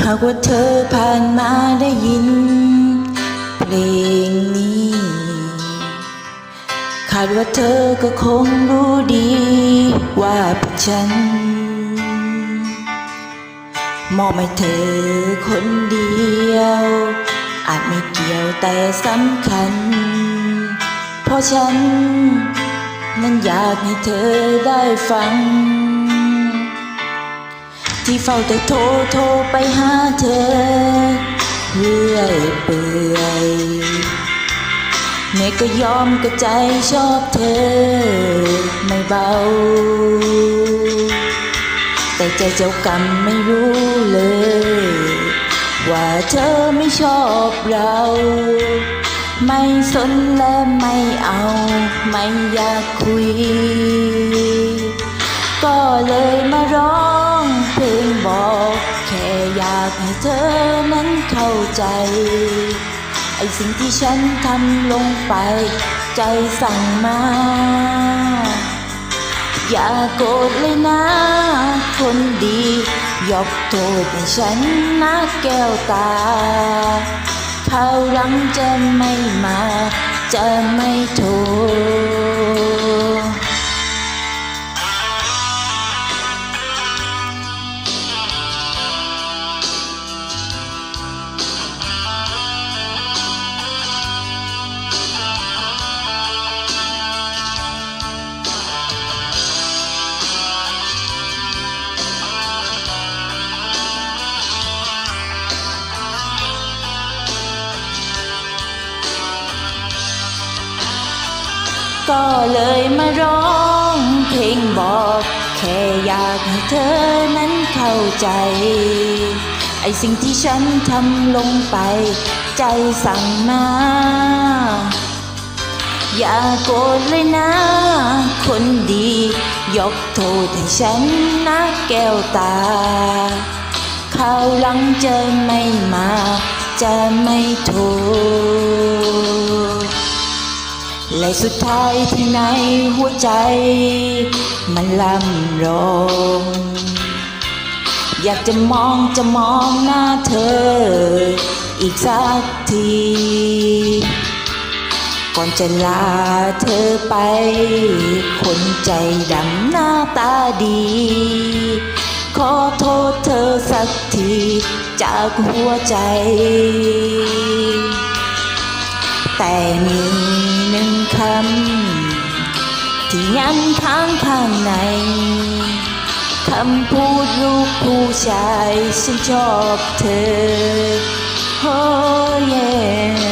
หากว่าเธอผ่านมาได้ยิน เพลงนี้ คาดว่าเธอก็คงรู้ดีว่าเป็นฉัน มอบให้เธอคนเดียว อาจไม่เกี่ยวแต่สำคัญ เพราะฉัน นั้นอยากให้เธอได้ฟัง ที่เฝ้าแต่โทรโทรไปหาเธอเรื่อยเปื่อยเมยก็ยอมก็ใจชอบเธอ ไม่เบา แต่ใจเจ้ากรรมไม่รู้เลย ว่าเธอไม่ชอบเรา ไม่สนและไม่เอา ไม่อยากคุย ก็เลยมาร้อง บอก แค่อยากให้เธอนั้นเข้าใจ ไอสิ่งที่ฉันทำลงไป ใจสั่งมา อย่าโกรธเลยนะ คนดี ยกโทษให้ฉันนะแก้วตาคราวหลังจะไม่มา จะไม่ท ก็เลยมาร้องเพลงบอก แค่อยากให้เธอนั้นเข้าใจ ไอสิ่งที่ฉันทำลงไป ใจสั่งมา อย่าโกรธเลยนะ คนดี ยกโทษให้ฉันนะแก้วตาคราวหลังจะไม่มา จะไม่โทษและ สุดท้ายที่ในหัวใจ มันลำร้องอยากจะมองจะมองหน้าเธอ อีกสักที ก่อนจะลาเธอไป คนใจดำหน้าตาดี ขอโทษเธอสักที จากหัวใจ แต่มีหนึ่งำที่ยันทางข้างในคำพูดรูปผู้ชายฉันชอบเธอ oh yeah